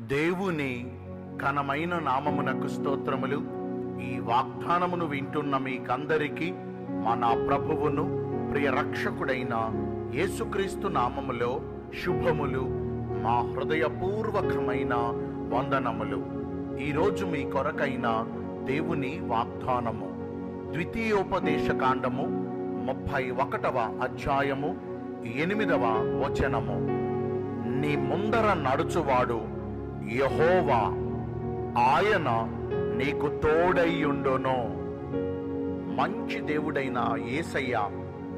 దేవుని ఘనమైన నామమునకు స్తోత్రములు. ఈ వాగ్దానమును వింటున్న మీకందరికీ మన ప్రభువును ప్రియ రక్షకుడైన యేసుక్రీస్తు నామములో శుభములు మా హృదయపూర్వకమైన వందనములు. ఈరోజు మీ కొరకైన దేవుని వాగ్దానము. ద్వితీయోపదేశ కాండము ముప్పై ఒకటవ అధ్యాయము ఎనిమిదవ వచనము. నీ ముందర నడుచువాడు యహోవా ఆయన నీకు తోడయ్యుండును. మంచి దేవుడైన యేసయ్య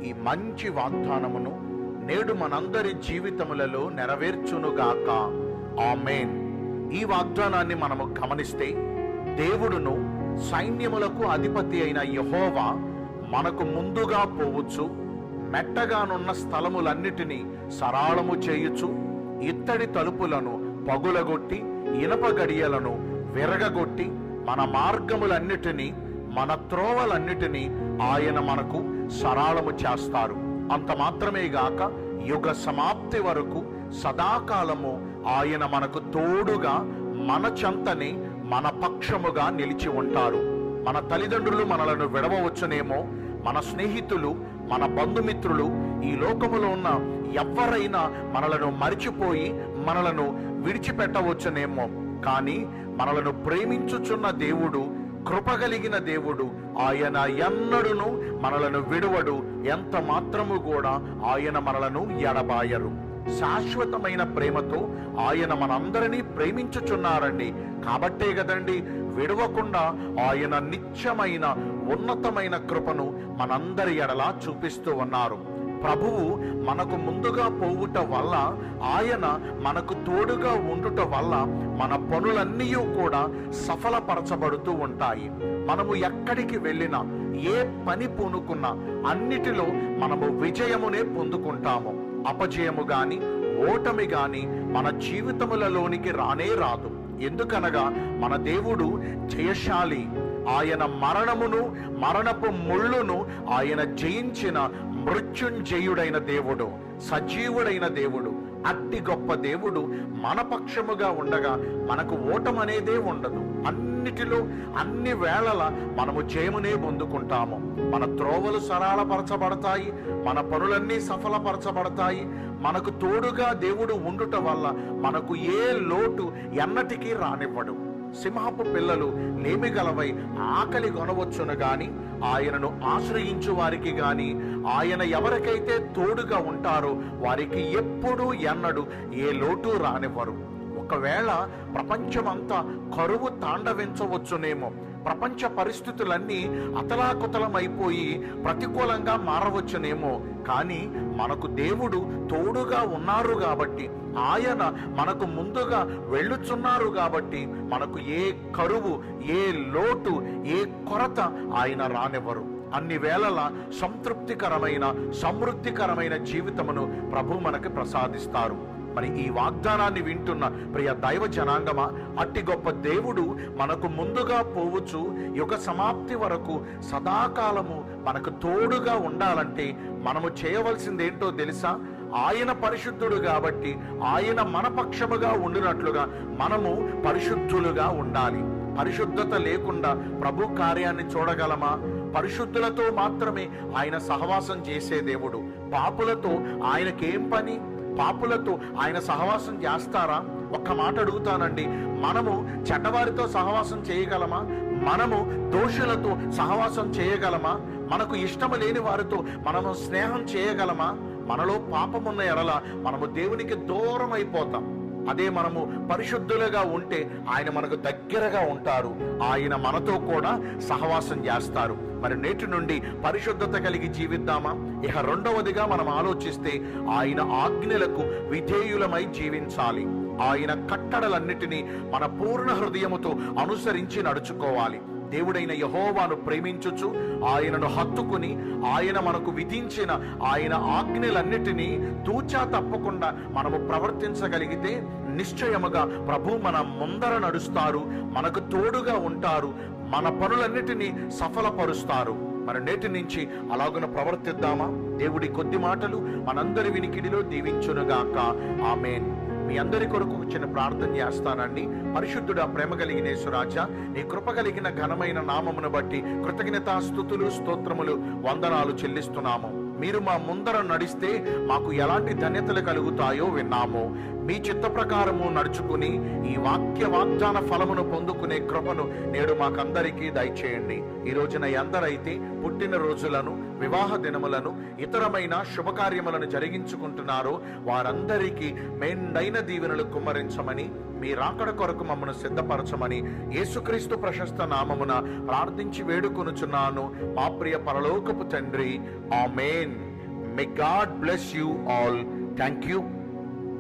ఈ మంచి వాగ్దానమును నేడు మనందరి జీవితములలో నెరవేర్చునుగాక ఆమెన్. ఈ వాగ్దానాన్ని మనము గమనిస్తే దేవుడును సైన్యములకు అధిపతి అయిన యహోవా మనకు ముందుగా పోవచ్చు మెట్టగానున్న స్థలములన్నిటినీ సరాళము చేయుచు ఇత్తడి తలుపులను పగులగొట్టి ఇనప గడియలను విరగగొట్టి మన మార్గములన్నిటినీ మన త్రోవలన్నిటినీ ఆయన మనకు సరాళము చేస్తారు. అంత మాత్రమే గాక యుగ సమాప్తి వరకు సదాకాలము ఆయన మనకు తోడుగా మన చెంతని మన పక్షముగా నిలిచి ఉంటారు. మన తల్లిదండ్రులు మనలను విడవవచ్చునేమో మన స్నేహితులు మన బంధుమిత్రులు ఈ లోకములో ఉన్న ఎవరైనా మనలను మరిచిపోయి మనలను విడిచిపెట్టవచ్చునేమో. కానీ మనలను ప్రేమించుచున్న దేవుడు కృపగలిగిన దేవుడు ఆయన ఎన్నడును మనలను విడువడు. ఎంత మాత్రము కూడా ఆయన మనలను ఎడబాయరు. శాశ్వతమైన ప్రేమతో ఆయన మనందరినీ ప్రేమించుచున్నారండి. కాబట్టే కదండి విడవకుండా ఆయన నిత్యమైన ఉన్నతమైన కృపను మనందరి ఎడలా చూపిస్తూ ఉన్నారు. ప్రభువు మనకు ముందుగా పోవుట వల్ల ఆయన మనకు తోడుగా ఉండుట వల్ల మన పనులన్నీ కూడా సఫలపరచబడుతూ ఉంటాయి. మనము ఎక్కడికి వెళ్ళినా ఏ పని పూనుకున్నా అన్నిటిలో మనము విజయమునే పొందుకుంటాము. అపజయము గాని ఓటమి గాని మన జీవితములలోనికి రానే రాదు. ఎందుకనగా మన దేవుడు జయశాలి ఆయన మరణమును మరణపు ముళ్ళును ఆయన జయించిన మృత్యుంజయుడైన దేవుడు సజీవుడైన దేవుడు అట్టి గొప్ప దేవుడు మన పక్షముగా ఉండగా మనకు ఓటమనేదే ఉండదు. అన్నిటిలో అన్ని వేళల మనము జయమునే పొందుకుంటాము. మన త్రోవలు సరళపరచబడతాయి మన పనులన్నీ సఫలపరచబడతాయి. మనకు తోడుగా దేవుడు ఉండుట వల్ల మనకు ఏ లోటు ఎన్నటికీ రానివ్వడు. సింహపు పిల్లలు నేమిగలవై ఆకలి కొనవచ్చును గాని ఆయనను ఆశ్రయించు వారికి గాని ఆయన ఎవరికైతే తోడుగా ఉంటారో వారికి ఎప్పుడూ ఎన్నడు ఏ లోటు రానివ్వరు. ఒకవేళ ప్రపంచమంతా కరువు తాండవించవచ్చునేమో ప్రపంచ పరిస్థితులన్నీ అతలాకుతలమైపోయి ప్రతికూలంగా మారవచ్చునేమో కానీ మనకు దేవుడు తోడుగా ఉన్నారు కాబట్టి ఆయన మనకు ముందుగా వెళ్ళుచున్నారు కాబట్టి మనకు ఏ కరువు ఏ లోటు ఏ కొరత ఆయన రానివ్వరు. అన్ని వేళల సంతృప్తికరమైన సమృద్ధికరమైన జీవితమును ప్రభు మనకు ప్రసాదిస్తారు. మరి ఈ వాగ్దానాన్ని వింటున్న ప్రియ దైవ జనాంగమా అట్టి గొప్ప దేవుడు మనకు ముందుగా పోవచ్చు యుగ సమాప్తి వరకు సదాకాలము మనకు తోడుగా ఉండాలంటే మనము చేయవలసిందేంటో తెలుసా? ఆయన పరిశుద్ధుడు కాబట్టి ఆయన మన పక్షముగా ఉండినట్లుగా మనము పరిశుద్ధులుగా ఉండాలి. పరిశుద్ధత లేకుండా ప్రభు కార్యాన్ని చూడగలమా? పరిశుద్ధులతో మాత్రమే ఆయన సహవాసం చేసే దేవుడు. పాపులతో ఆయనకేం పని? పాపులతో ఆయన సహవాసం చేస్తారా? ఒక్క మాట అడుగుతానండి. మనము చెడ్డవారితో సహవాసం చేయగలమా? మనము దోషులతో సహవాసం చేయగలమా? మనకు ఇష్టము లేని వారితో మనము స్నేహం చేయగలమా? మనలో పాపమున్న ఎడల మనము దేవునికి దూరం అయిపోతాం అదే మనము పరిశుద్ధులుగా ఉంటే ఆయన మనకు దగ్గరగా ఉంటారు. ఆయన మనతో కూడా సహవాసం చేస్తారు. మరి నేటి నుండి పరిశుద్ధత కలిగి జీవిద్దామా? ఇక రెండవదిగా మనం ఆలోచిస్తే ఆయన ఆజ్ఞలకు విధేయులమై జీవించాలి. ఆయన కట్టడలన్నిటినీ మన పూర్ణ హృదయముతో అనుసరించి నడుచుకోవాలి. దేవుడైన యహోవాను ప్రేమించుచు ఆయనను హత్తుకుని ఆయన మనకు విధించిన ఆయన ఆజ్ఞలన్నిటినీ తూచా తప్పకుండా మనము ప్రవర్తించగలిగితే నిశ్చయముగా ప్రభు మన ముందర నడుస్తారు మనకు తోడుగా ఉంటారు మన పనులన్నిటినీ సఫలపరుస్తారు. మన నేటి నుంచి అలాగున ప్రవర్తిద్దామా? దేవుడి కొద్ది మాటలు మనందరి వినికిడిలో దీవించునుగాక. ఆమెన్. మీ అందరి కొరకు వచ్చిన చిన్న ప్రార్థన చేస్తానండి. పరిశుద్ధుడ ప్రేమ కలిగిన సురాజా నీ కృప కలిగిన ఘనమైన నామమును బట్టి కృతజ్ఞత స్థుతులు స్తోత్రములు వందనాలు చెల్లిస్తున్నాము. మీరు మా ముందర నడిస్తే మాకు ఎలాంటి ధన్యతలు కలుగుతాయో విన్నాము. మీ చిత్త ప్రకారము నడుచుకుని ఈ వాక్య వాగ్దాన ఫలమును పొందుకునే కృపను నేడు మాకందరికీ దయచేయండి. ఈ రోజున ఎందరైతే పుట్టిన రోజులను వివాహ దినములను ఇతరమైన శుభకార్యములను జరిగించుకుంటున్నారో వారందరికీ మెండైన దీవెనలు కుమ్మరించమని మీ రాకడ కొరకు మమ్మను సిద్ధపరచమని యేసుక్రీస్తు ప్రశస్త నామమున ప్రార్థించి వేడుకొనుచున్నాను. మా ప్రియ పరలోకపు తండ్రి amen. May God bless you all thank you